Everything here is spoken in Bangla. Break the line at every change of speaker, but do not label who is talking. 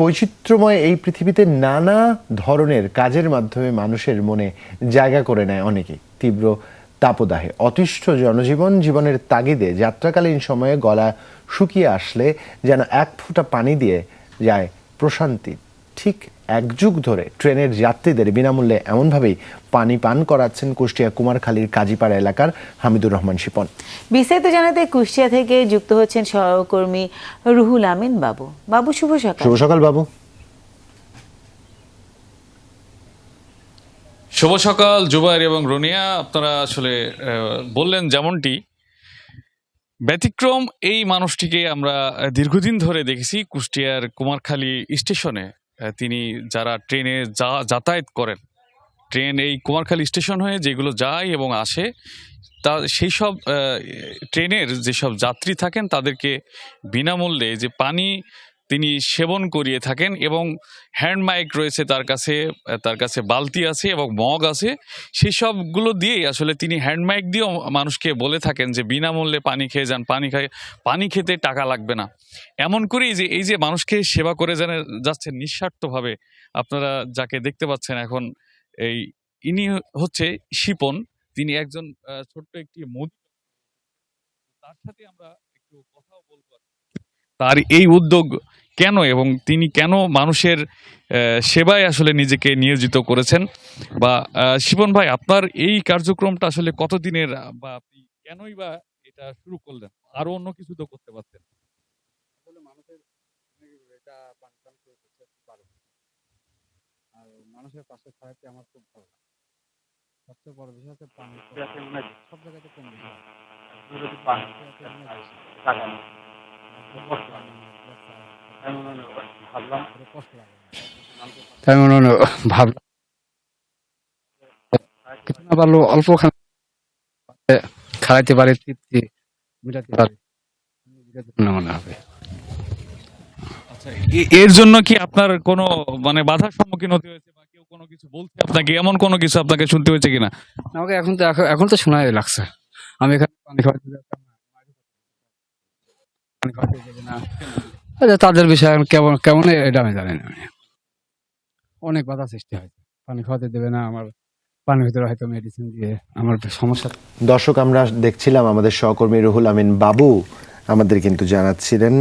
বৈচিত্র্যময় এই পৃথিবীতে নানা ধরনের কাজের মাধ্যমে মানুষের মনে জায়গা করে নেয় অনেকে তীব্র তাপদাহে। অতিষ্ঠ জনজীবন জীবনের তাগিদে যাত্রাকালীন সময়ে গলা শুকিয়ে আসলে যেন এক ফোঁটা পানি দিয়ে যায় প্রশান্তি। ঠিক এক যুগ ধরে ট্রেনের যাত্রীদের বিনামূল্যে এমনভাবেই পানি পান করাচ্ছেন কুষ্টিয়া কুমারখালীর কাজীপাড়া এলাকার হামিদুর রহমান শিপন।
বিস্তারিত জানাতে কুষ্টিয়া থেকে যুক্ত হচ্ছেন সহকর্মী রুহুল আমিন বাবু। বাবু শুভ সকাল।
শুভ সকাল বাবু।
শুভ সকাল জুবাইর এবং রোনিয়া। আপনারা আসলে বললেন যেমনটি। ব্যতিক্রম এই মানুষটিকে আমরা দীর্ঘদিন ধরে দেখেছি কুষ্টিয়ার কুমারখালী স্টেশনে। তিনি যারা ট্রেনে যা, যাতায়াত করেন, ট্রেন এই কুমারখালী স্টেশন হয়ে যেগুলো যায় এবং আসে, তা সেই সব ট্রেনের যেসব যাত্রী থাকেন তাদেরকে বিনামূল্যে যে পানি তিনি সেবন করিয়ে থাকেন এবং হ্যান্ড মাইক রয়েছে তার কাছে তার কাছে বালতি আছে এবং মগ আছে। সেই সবগুলো দিয়েই আসলে তিনি হ্যান্ড মাইক দিয়েও মানুষকে বলে থাকেন যে, বিনামূল্যে পানি খেয়ে যান, পানি খাই পানি খেতে টাকা লাগবে না। এমন করেই যে, এই যে মানুষকে সেবা করে যান যাচ্ছেন নিঃস্বার্থভাবে। আপনারা যাকে দেখতে পাচ্ছেন এখন, এই ইনি হচ্ছে শিপন। তিনি একজন ছোট্ট একটি মুদি তার সাথে আমরা একটু কথাও বলব তার এই উদ্যোগ কেন এবং তিনি কেন মানুষের আহ, সেবায় আসলে নিজেকে নিয়োজিত করেছেন বা শিবন ভাই আপনার এই কার্যক্রমটা আসলে কতদিনের বা আপনি কেনই বা এটা শুরু করলেন আরও অন্য কিছু তো করতে পারতেন
মানুষের আর পাশে থাকতে আমার খুব ভালো লাগে সবচেয়ে বড় বিষয় হচ্ছে পানি সব জায়গাতে কম তাই মনে হলো ভাবলাম কিছু না পারলেও অল্প খাওয়াইতে পারে তৃপ্তি মিটাতে পারে মনে হবে।
আচ্ছা এর জন্য কি আপনার কোনো মানে বাধার সম্মুখীন হতে হয়েছে বা কেউ কোনো কিছু বলছে আপনাকে? এমন কোনো কিছু আপনাকে শুনতে হয়েছে কিনা?
আমাকে এখন তো এখন- তো শোনাই লাগছে। আমি এখানে পানি খাওয়াতে পানি খাওয়াতে না। আচ্ছা, তাদের বিষয়ে কেমন কেমন এটা আমি জানি না। অনেক বাধা সৃষ্টি হয়। পানি খাওয়াতে দেবে না আমার পানির ভিতরে হয়তো মেডিসিন দিয়ে আমার সমস্যা।
দর্শক আমরা দেখছিলাম আমাদের সহকর্মী রুহুল আমিন বাবু আমাদের কিন্তু জানাচ্ছিলেন।